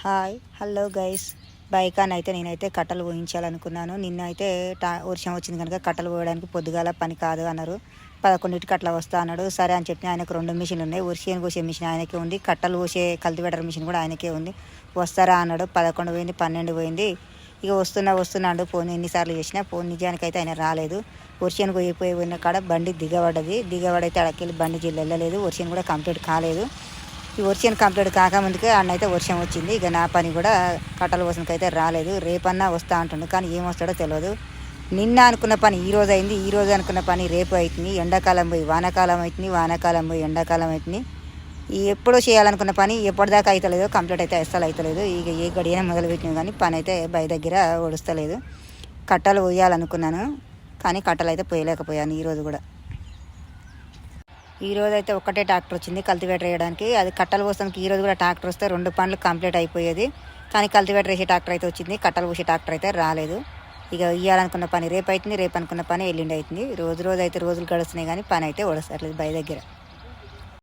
Hi hello guys. Biocon అయితే నేనైతే కట్టలు ఊహించాలనుకున్నాను. నిన్న అయితే టా వర్షం వచ్చింది కనుక కట్టలు పోయడానికి పొద్దుగాల పని కాదు అన్నారు. పదకొండింటికి అట్లా వస్తా అన్నాడు. సరే అని చెప్పి ఆయనకు రెండు మిషన్లు ఉన్నాయి. వర్షియన్ కోసే మిషన్ ఆయనకే ఉంది. కట్టలు కోసే కల్టివేటర్ మిషన్ కూడా ఆయనకే ఉంది. వస్తారా అన్నాడు. పదకొండు పోయింది పన్నెండు పోయింది. ఇక వస్తున్నా వస్తున్నాడు ఫోన్ ఎన్నిసార్లు చేసినా ఫోన్ నిజానికి అయితే ఆయన రాలేదు. వర్షియన్ పోయిపోయి పోయిన కాడ బండి దిగబడ్డది. దిగబడైతే అడకెళ్ళి బండి జిల్లు వెళ్ళలేదు. వర్షన్ కూడా కంప్లీట్ కాలేదు. ఈ వర్షం కంప్లీట్ కాకముందుకే అన్నైతే వర్షం వచ్చింది. ఇక నా పని కూడా కట్టలు కోసంకి అయితే రాలేదు. రేపన్నా వస్తా అంటుండు. కానీ ఏమొస్తాడో తెలియదు నిన్న అనుకున్న పని ఈ రోజు అయింది. ఈ రోజు అనుకున్న పని రేపు అవుతుంది ఎండాకాలం పోయి వానాకాలం అవుతుంది వానాకాలం పోయి ఎండాకాలం అవుతుంది ఈ ఎప్పుడో చేయాలనుకున్న పని ఎప్పటిదాకా అవుతలేదు కంప్లీట్ అయితే అస్సలు అవుతలేదు ఇక ఏ గడియైనా మొదలుపెట్టినా కానీ పని అయితే బయ దగ్గర ఒడుస్తలేదు. కట్టలు పోయాలనుకున్నాను. కానీ కట్టలు అయితే పోయలేకపోయాను ఈరోజు కూడా. ఈ రోజు అయితే ఒక్కటే ట్రాక్టర్ వచ్చింది కల్టివేటర్ వేయడానికి. అది కట్టలు పోసానికి ఈ రోజు కూడా ట్రాక్టర్ వస్తే రెండు పనులు కంప్లీట్ అయిపోయేది. కానీ కల్టివేటర్ వేసే ట్రాక్టర్ అయితే వచ్చింది. కట్టలు పోసే ట్రాక్టర్ అయితే రాలేదు. ఇక ఇవ్వాలనుకున్న పని రేపు అవుతుంది రేపు అనుకున్న పని ఎల్లుండి అవుతుంది రోజు రోజు అయితే రోజులు గడుస్తున్నాయి కానీ పని అయితే ఒడసట్లేదు బయ దగ్గర.